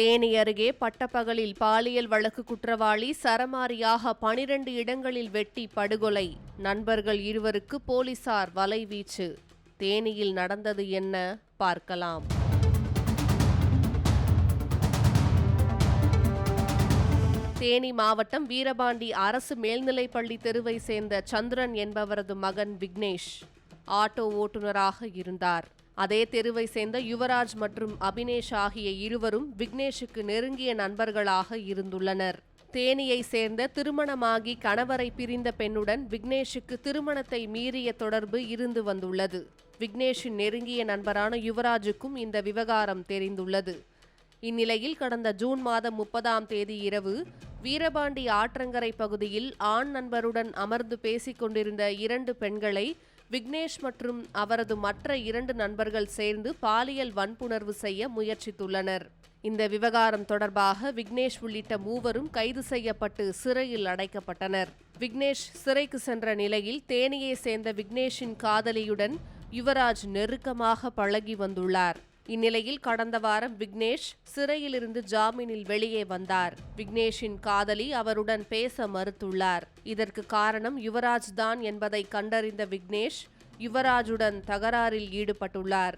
தேனி அருகே பட்டப்பகலில் பாலியல் வழக்கு குற்றவாளி சரமாரியாக பனிரெண்டு இடங்களில் வெட்டி படுகொலை. நண்பர்கள் இருவருக்கு போலீசார் வலைவீச்சு. தேனியில் நடந்தது என்ன? பார்க்கலாம். தேனி மாவட்டம் வீரபாண்டி அரசு மேல்நிலைப்பள்ளி தெருவை சேர்ந்த சந்திரன் என்பவரது மகன் விக்னேஷ். ஆட்டோ ஓட்டுநராக இருந்தார். அதே தெருவை சேர்ந்த யுவராஜ் மற்றும் அபினேஷ் ஆகிய இருவரும் விக்னேஷுக்கு நெருங்கிய நண்பர்களாக இருந்துள்ளனர். தேனியை சேர்ந்த திருமணமாகி கணவரை பிரிந்த பெண்ணுடன் விக்னேஷுக்கு திருமணத்தை மீறிய தொடர்பு இருந்து வந்துள்ளது. விக்னேஷின் நெருங்கிய நண்பரான யுவராஜுக்கும் இந்த விவகாரம் தெரிந்துள்ளது. இந்நிலையில் கடந்த ஜூன் மாதம் முப்பதாம் தேதி இரவு வீரபாண்டி ஆற்றங்கரை பகுதியில் ஆண் நண்பருடன் அமர்ந்து பேசிக் கொண்டிருந்த இரண்டு பெண்களை விக்னேஷ் மற்றும் அவரது மற்ற இரண்டு நண்பர்கள் சேர்ந்து பாலியல் வன்புணர்வு செய்ய முயற்சித்துள்ளனர். இந்த விவகாரம் தொடர்பாக விக்னேஷ் உள்ளிட்ட மூவரும் கைது செய்யப்பட்டு சிறையில் அடைக்கப்பட்டனர். விக்னேஷ் சிறைக்கு சென்ற நிலையில் தேனியை சேர்ந்த விக்னேஷின் காதலியுடன் யுவராஜ் நெருக்கமாக பழகி வந்துள்ளார். இந்நிலையில் கடந்த வாரம் விக்னேஷ் சிறையிலிருந்து ஜாமீனில் வெளியே வந்தார். விக்னேஷின் காதலி அவருடன் பேச மறுத்துள்ளார். இதற்கு காரணம் யுவராஜ் தான் என்பதை கண்டறிந்த விக்னேஷ் யுவராஜுடன் தகராறில் ஈடுபட்டுள்ளார்.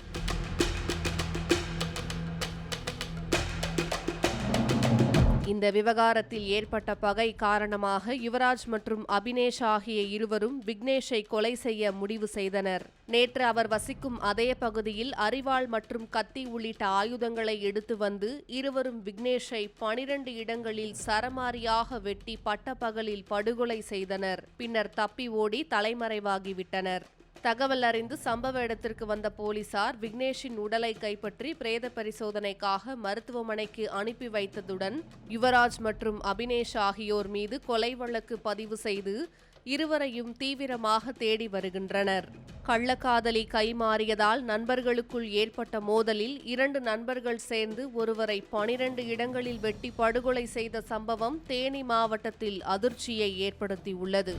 இந்த விவகாரத்தில் ஏற்பட்ட பகை காரணமாக யுவராஜ் மற்றும் அபினேஷ் ஆகிய இருவரும் விக்னேஷை கொலை செய்ய முடிவு செய்தனர். நேற்று அவர் வசிக்கும் அதே பகுதியில் அரிவாள் மற்றும் கத்தி உள்ளிட்ட ஆயுதங்களை எடுத்து வந்து இருவரும் விக்னேஷை பனிரண்டு இடங்களில் சரமாரியாக வெட்டி பட்டப்பகலில் படுகொலை செய்தனர். பின்னர் தப்பி ஓடி தலைமறைவாகிவிட்டனர். தகவல் அறிந்து சம்பவ இடத்திற்கு வந்த போலீசார் விக்னேஷின் உடலை கைப்பற்றி பிரேத பரிசோதனைக்காக மருத்துவமனைக்கு அனுப்பி வைத்ததுடன் யுவராஜ் மற்றும் அபினேஷ் ஆகியோர் மீது கொலை வழக்கு பதிவு செய்து இருவரையும் தீவிரமாக தேடி வருகின்றனர். கள்ளக்காதலி கைமாறியதால் நண்பர்களுக்குள் ஏற்பட்ட மோதலில் இரண்டு நண்பர்கள் சேர்ந்து ஒருவரை பனிரண்டு இடங்களில் வெட்டி படுகொலை செய்த சம்பவம் தேனி மாவட்டத்தில் அதிர்ச்சியை ஏற்படுத்தியுள்ளது.